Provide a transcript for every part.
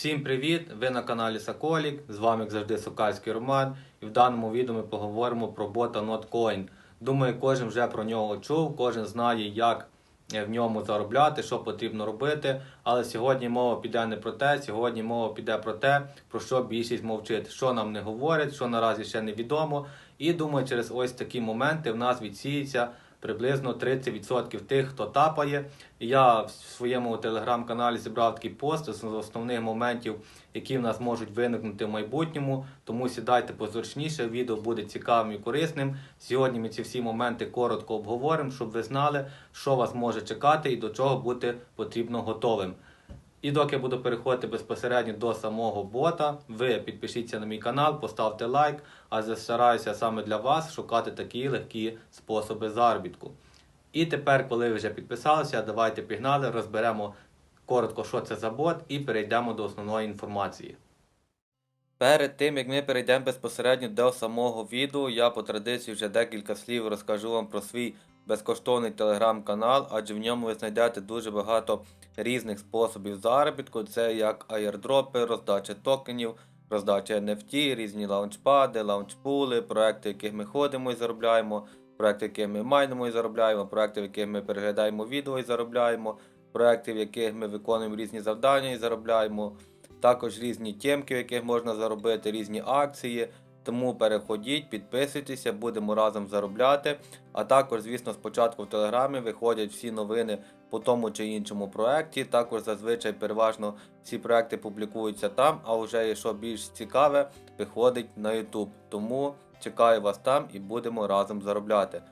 Всім привіт! Ви на каналі Соколік. З вами, як завжди, Сокальський Роман. І в даному відео ми поговоримо про бота NotCoin. Думаю, кожен вже про нього чув, кожен знає, як е, в ньому заробляти, що потрібно робити. Але сьогодні мова піде не про те, сьогодні мова піде про те, про що більшість мовчить, що нам не говорять, що наразі ще невідомо. І думаю, через ось такі моменти в нас відсіється приблизно 30% тих, хто тапає. Я в своєму телеграм-каналі зібрав такий пост з основних моментів, які в нас можуть виникнути в майбутньому. Тому сідайте позручніше, відео буде цікавим і корисним. Сьогодні ми ці всі моменти коротко обговоримо, щоб ви знали, що вас може чекати і до чого бути потрібно готовим. І доки буду переходити безпосередньо до самого бота, ви підпишіться на мій канал, поставте лайк, а я стараюся саме для вас шукати такі легкі способи заробітку. І тепер, коли ви вже підписалися, давайте пігнали, розберемо коротко, що це за бот, і перейдемо до основної інформації. Перед тим як ми перейдемо безпосередньо до самого відео, я по традиції вже декілька слів розкажу вам про свій безкоштовний телеграм-канал, адже в ньому ви знайдете дуже багато різних способів заробітку. Це як аєрдропи, роздача токенів, роздача NFT, різні лаунчпади, лаунчпули, проекти, в яких ми ходимо і заробляємо, проекти, в яких ми майнимо і заробляємо, проекти, в яких ми переглядаємо відео і заробляємо, проекти, в яких ми виконуємо різні завдання і заробляємо. Також різні тємки, в яких можна заробити, різні акції. Тому переходіть, підписуйтеся, будемо разом заробляти. А також, звісно, спочатку в Телеграмі виходять всі новини по тому чи іншому проекті. Також зазвичай переважно всі проекти публікуються там, а вже якщо більш цікаве, виходить на YouTube. Тому чекаю вас там і будемо разом заробляти.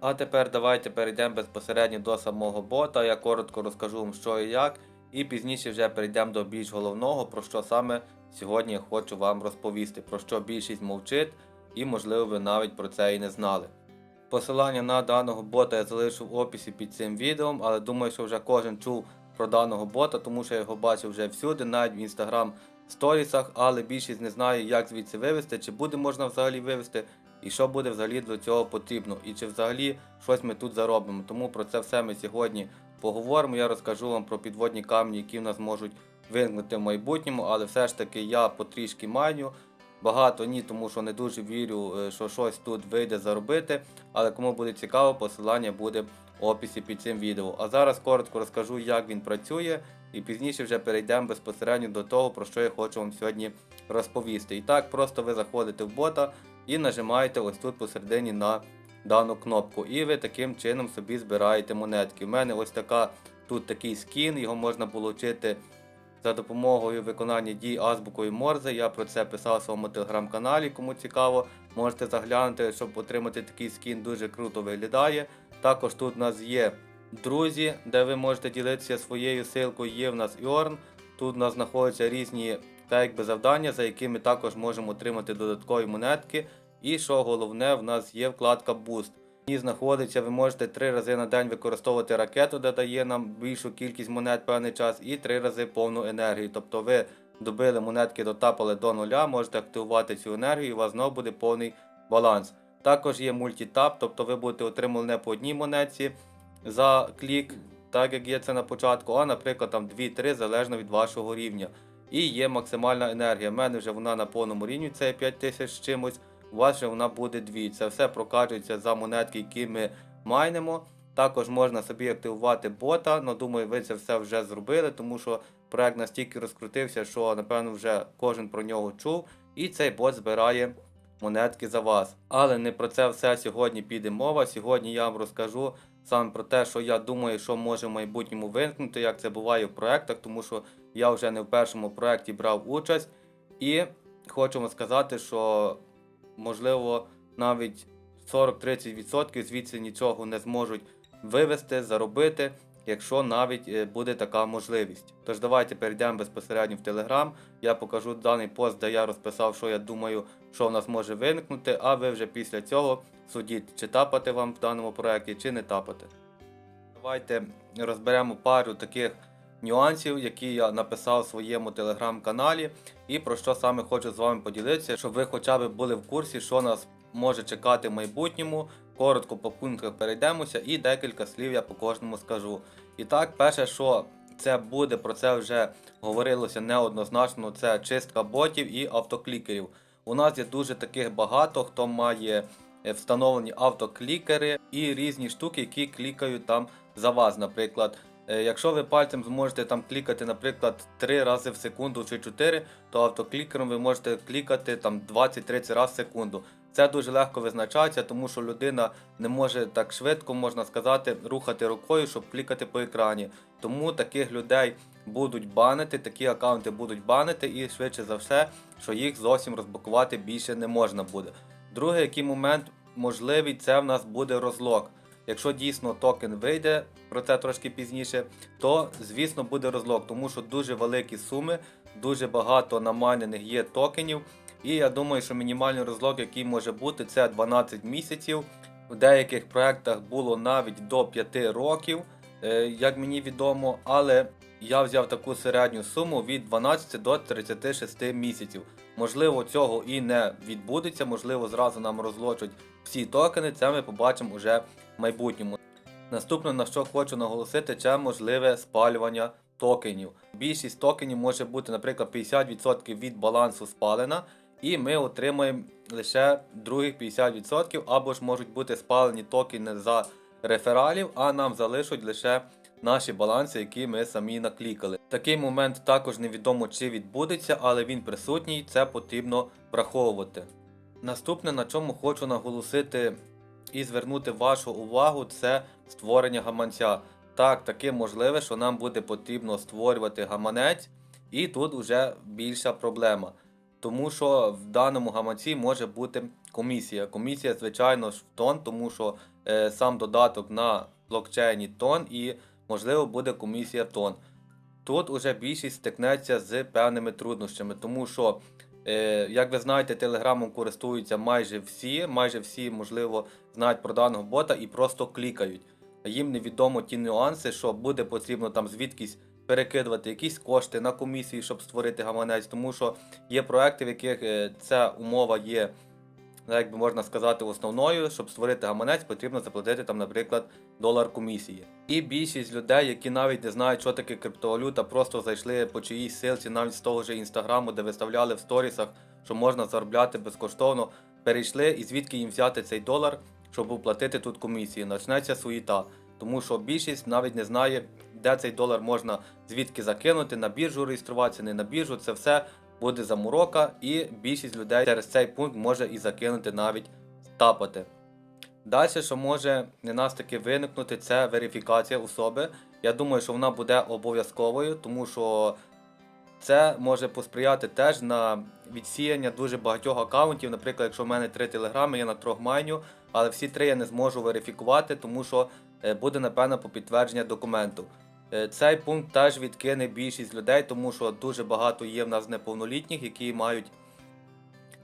А тепер давайте перейдемо безпосередньо до самого бота. Я коротко розкажу вам, що і як. І пізніше вже перейдемо до більш головного, про що саме сьогодні я хочу вам розповісти, про що більшість мовчить, і можливо ви навіть про це і не знали. Посилання на даного бота я залишу в описі під цим відео, але думаю, що вже кожен чув про даного бота, тому що я його бачив вже всюди, навіть в інстаграм сторісах, але більшість не знає, як звідси вивести, чи буде можна взагалі вивести, і що буде взагалі для цього потрібно, і чи взагалі щось ми тут заробимо. Тому про це все ми сьогодні поговоримо. Я розкажу вам про підводні камні, які в нас можуть виникнути в майбутньому, але все ж таки я потрішки майню. Багато ні, тому що не дуже вірю, е, що щось тут вийде заробити. Але кому буде цікаво, посилання буде в описі під цим відео. А зараз коротко розкажу, як він працює, і пізніше вже перейдемо безпосередньо до того, про що я хочу вам сьогодні розповісти. І так, просто ви заходите в бота і нажимаєте ось тут посередині на дану кнопку. І ви таким чином собі збираєте монетки. У мене ось така тут такий скін, його можна отримати за допомогою виконання дій азбукою Морзе. Я про це писав в своєму телеграм-каналі. Кому цікаво, можете заглянути, щоб отримати такий скін, дуже круто виглядає. Також тут у нас є друзі, де ви можете ділитися своєю силкою. Є в нас Йорн. Тут у нас знаходяться різні так якби завдання, за якими також можемо отримати додаткові монетки. І що головне, в нас є вкладка Boost. Ній знаходиться, ви можете три рази на день використовувати ракету, де дає нам більшу кількість монет певний час, і три рази повну енергію. Тобто ви добили монетки, дотапали до нуля, можете активувати цю енергію, і у вас знову буде повний баланс. Також є мультітап, тобто ви будете отримали не по одній монетці за клік, так як є це на початку, а наприклад там 2-3 залежно від вашого рівня. І є максимальна енергія. У мене вже вона на повному рівні, це 5000 з чимось у вас же вона буде 2. Це все прокачується за монетки, які ми майнемо. Також можна собі активувати бота, але думаю, ви це все вже зробили, тому що проект настільки розкрутився, що напевно вже кожен про нього чув. І цей бот збирає монетки за вас. Але не про це все сьогодні піде мова. Сьогодні я вам розкажу саме про те, що я думаю, що може в майбутньому виникнути, як це буває в проектах, тому що я вже не в першому проекті брав участь. І вам сказати, що можливо, навіть 40-30% звідси нічого не зможуть вивести, заробити, якщо навіть е, буде така можливість. Тож давайте перейдемо безпосередньо в Телеграм. Я покажу даний пост, де я розписав, що я думаю, що в нас може виникнути, а ви вже після цього судіть, чи тапати вам в даному проєкті, чи не тапати. Давайте розберемо пару таких нюансів, які я написав у своєму телеграм-каналі, і про що саме хочу з вами поділитися, щоб ви хоча б були в курсі, що нас може чекати в майбутньому. Коротко по пунктах перейдемося і декілька слів я по кожному скажу. І так, перше, що це буде, про це вже говорилося неоднозначно. Це чистка ботів і автоклікерів. У нас є дуже таких багато, хто має е, встановлені автоклікери і різні штуки, які клікають там за вас. Наприклад, якщо ви пальцем зможете там клікати, наприклад, 3 рази в секунду чи 4, то автоклікером ви можете клікати там 20-30 разів в секунду. Це дуже легко визначається, тому що людина не може так швидко, можна сказати, рухати рукою, щоб клікати по екрані. Тому таких людей будуть банити, такі аккаунти будуть банити, і швидше за все, що їх зовсім розблокувати більше не можна буде. Другий який момент можливий, це в нас буде розлог. Якщо дійсно токен вийде, про це трошки пізніше, то звісно буде розлог, тому що дуже великі суми, дуже багато намайнених є токенів. І я думаю, що мінімальний розлог, який може бути, це 12 місяців. В деяких проєктах було навіть до 5 років, е, як мені відомо, але я взяв таку середню суму від 12 до 36 місяців. Можливо, цього і не відбудеться, можливо, зразу нам розлочать всі токени, це ми побачимо вже в майбутньому. Наступне, на що хочу наголосити, це можливе спалювання токенів. Більшість токенів може бути, наприклад, 50% від балансу спалена, і ми отримаємо лише других 50%, або ж можуть бути спалені токени за рефералів, а нам залишать лише наші баланси, які ми самі наклікали. Такий момент також невідомо чи відбудеться, але він присутній, це потрібно враховувати. Наступне, на чому хочу наголосити і звернути вашу увагу, це створення гаманця. Так, таке можливе, що нам буде потрібно створювати гаманець, і тут вже більша проблема. Тому що в даному гаманці може бути комісія. Комісія, звичайно ж, в тон, тому що е, сам додаток на блокчейні тон і, можливо, буде комісія тон. Тут уже більшість стикнеться з певними труднощами, тому що, е, як ви знаєте, телеграмом користуються майже всі, майже всі, можливо, знають про даного бота і просто клікають. Їм невідомо ті нюанси, що буде потрібно там звідкись перекидувати якісь кошти на комісії, щоб створити гаманець, тому що є проекти, в яких е, ця умова є, ну, як би можна сказати, основною, щоб створити гаманець, потрібно заплатити там, наприклад, долар комісії. І більшість людей, які навіть не знають, що таке криптовалюта, просто зайшли по чиїсь силці, навіть з того ж інстаграму, де виставляли в сторісах, що можна заробляти безкоштовно, перейшли і звідки їм взяти цей долар, щоб оплатити тут комісії. Почнеться суєта. Тому що більшість навіть не знає, де цей долар можна звідки закинути, на біржу реєструватися, не на біржу. Це все буде заморока, і більшість людей через цей пункт може і закинути навіть тапати. Далі, що може не нас таки виникнути, це верифікація особи. Я думаю, що вона буде обов'язковою, тому що це може посприяти теж на відсіяння дуже багатьох аккаунтів. Наприклад, якщо в мене три телеграми, я на трьох майню, але всі три я не зможу верифікувати, тому що е, буде напевно по підтвердження документу. Е, Цей пункт теж відкине більшість людей, тому що дуже багато є в нас неповнолітніх, які мають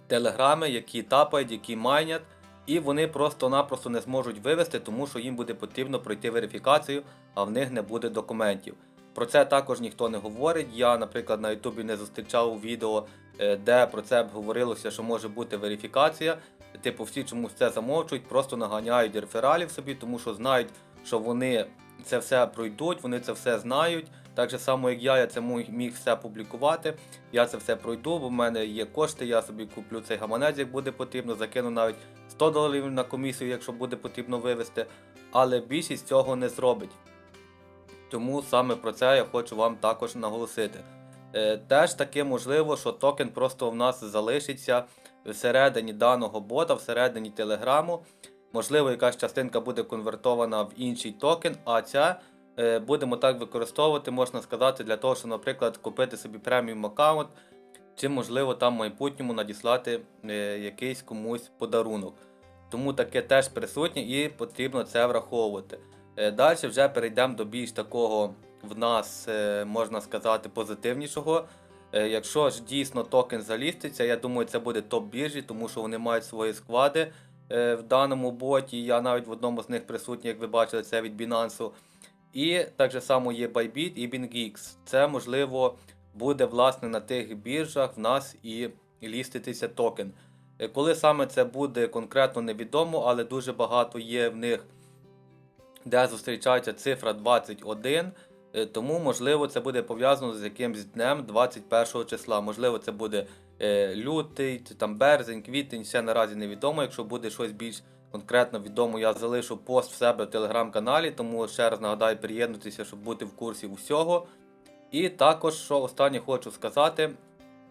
телеграми, які тапають, які майнять, і вони просто-напросто не зможуть вивести, тому що їм буде потрібно пройти верифікацію, а в них не буде документів. Про це також ніхто не говорить. Я, наприклад, на Ютубі не зустрічав відео, е, де про це б говорилося, що може бути верифікація. Типу, всі чомусь це замовчують, просто наганяють рефералів собі, тому що знають, що вони це все пройдуть, вони це все знають. Так же само, як я, я це міг все публікувати. Я це все пройду, бо в мене є кошти, я собі куплю цей гаманець, як буде потрібно, закину навіть 100 доларів на комісію, якщо буде потрібно вивести. Але більшість цього не зробить. Тому саме про це я хочу вам також наголосити. Е, теж таки можливо, що токен просто в нас залишиться всередині даного бота, всередині телеграму. Можливо, якась частинка буде конвертована в інший токен, а ця е, будемо так використовувати, можна сказати, для того, щоб, наприклад, купити собі преміум аккаунт, чи, можливо, там в майбутньому надіслати е, якийсь комусь подарунок. Тому таке теж присутнє і потрібно це враховувати. Далі вже перейдемо до більш такого в нас, е, можна сказати, позитивнішого. Е, Якщо ж дійсно токен заліститься, я думаю, це буде топ біржі, тому що вони мають свої склади е, в даному боті. Я навіть в одному з них присутній, як ви бачили, це від Binance. І так само є Bybit і BingX. Це можливо буде власне на тих біржах в нас і ліститися токен. Е, Коли саме це буде конкретно невідомо, але дуже багато є в них, де зустрічається цифра 21. Е, Тому, можливо, це буде пов'язано з якимсь днем 21 числа. Можливо, це буде е, лютий, чи там березень, квітень, ще наразі невідомо. Якщо буде щось більш конкретно відомо, я залишу пост в себе в телеграм-каналі, тому ще раз нагадаю, приєднуйтеся, щоб бути в курсі усього. І також, що останнє хочу сказати,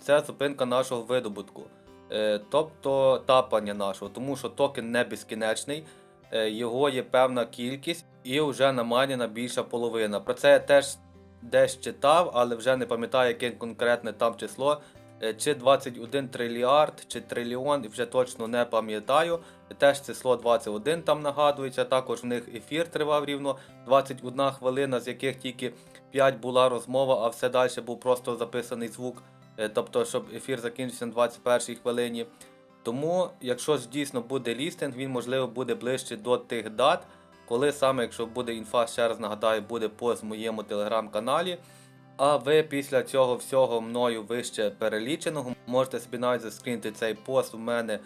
це зупинка нашого видобутку. Е, тобто тапання нашого, тому що токен не безкінечний, е, його є певна кількість і вже наманена більша половина. Про це я теж десь читав, але вже не пам'ятаю, яке конкретне там число. Е, Чи 21 трильярд, чи трильйон, вже точно не пам'ятаю. Теж число 21 там нагадується. Також в них ефір тривав рівно 21 хвилина, з яких тільки 5 була розмова, а все далі був просто записаний звук. Е, Тобто, щоб ефір закінчився на 21 хвилині. Тому, якщо ж дійсно буде лістинг, він можливо буде ближче до тих дат, коли саме, якщо буде інфа, ще раз нагадаю, буде пост в моєму телеграм-каналі. А ви після цього всього мною вище переліченого можете собі навіть заскрінити цей пост у мене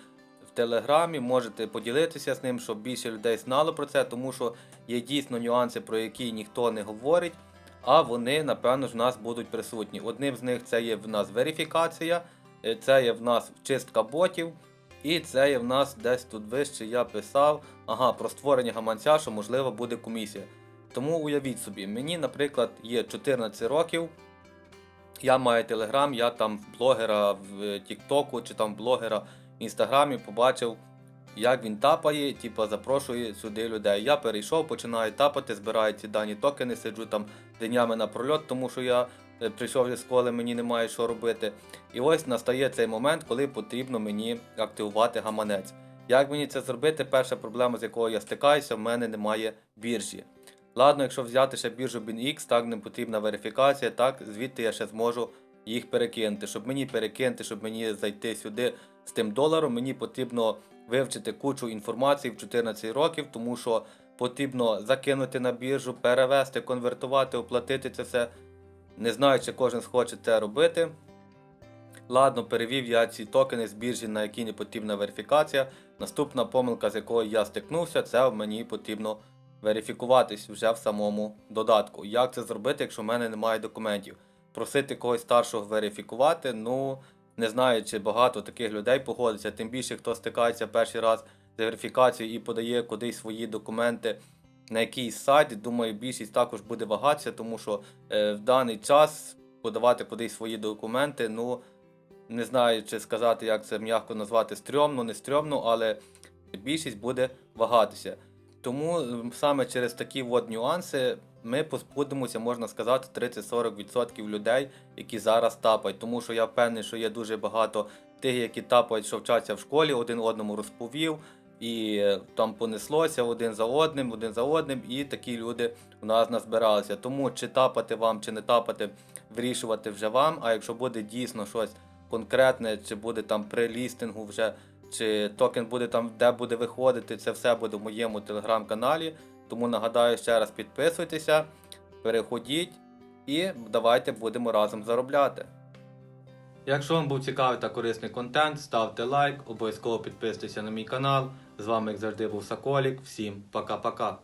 в телеграмі, можете поділитися з ним, щоб більше людей знало про це, тому що є дійсно нюанси, про які ніхто не говорить, а вони, напевно, ж в нас будуть присутні. Одним з них це є в нас верифікація, е, це є в нас чистка ботів, і це є в нас десь тут вище я писав ага, про створення гаманця, що можливо буде комісія. Тому уявіть собі, мені, наприклад, є 14 років. Я маю телеграм, я там блогера в Тіктоку чи там блогера в Інстаграмі побачив, як він тапає, типу запрошує сюди людей. Я перейшов, починаю тапати, збираю ці дані токени, сиджу там днями на прольот, тому що я е, прийшов зі школи, мені немає що робити. І ось настає цей момент, коли потрібно мені активувати гаманець. Як мені це зробити? Перша проблема, з якою я стикаюся, в мене немає біржі. Ладно, якщо взяти ще біржу BinX, так не потрібна верифікація, так звідти я ще зможу їх перекинути. Щоб мені перекинути, щоб мені зайти сюди з тим доларом, мені потрібно вивчити кучу інформації в 14 років, тому що потрібно закинути на біржу, перевести, конвертувати, оплатити це все. Не знаю, чи кожен схоче це робити. Ладно, перевів я ці токени з біржі, на які не потрібна верифікація. Наступна помилка, з якою я стикнувся, це мені потрібно верифікуватись вже в самому додатку. Як це зробити, якщо в мене немає документів? Просити когось старшого верифікувати, ну не знаю, чи багато таких людей погодиться, тим більше хто стикається перший раз з верифікацією і подає кудись свої документи на якийсь сайт. Думаю, більшість також буде вагатися, тому що е, в даний час подавати кудись свої документи, ну не знаю, чи сказати, як це м'яко назвати стрьомно, не стрьомно, але більшість буде вагатися. Тому саме через такі от нюанси ми позбудемося, можна сказати, 30-40% людей, які зараз тапають. Тому що я впевнений, що є дуже багато тих, які тапають, що вчаться в школі, один одному розповів, і е, там понеслося один за одним, один за одним, і такі люди у нас назбиралися. Тому чи тапати вам, чи не тапати, вирішувати вже вам. А якщо буде дійсно щось конкретне, чи буде там при лістингу вже чи токен буде там, де буде виходити, це все буде в моєму телеграм-каналі. Тому нагадаю ще раз підписуйтеся, переходіть і давайте будемо разом заробляти. Якщо вам був цікавий та корисний контент, ставте лайк, обов'язково підписуйтеся на мій канал. З вами, як завжди, був Соколік. Всім пока-пока.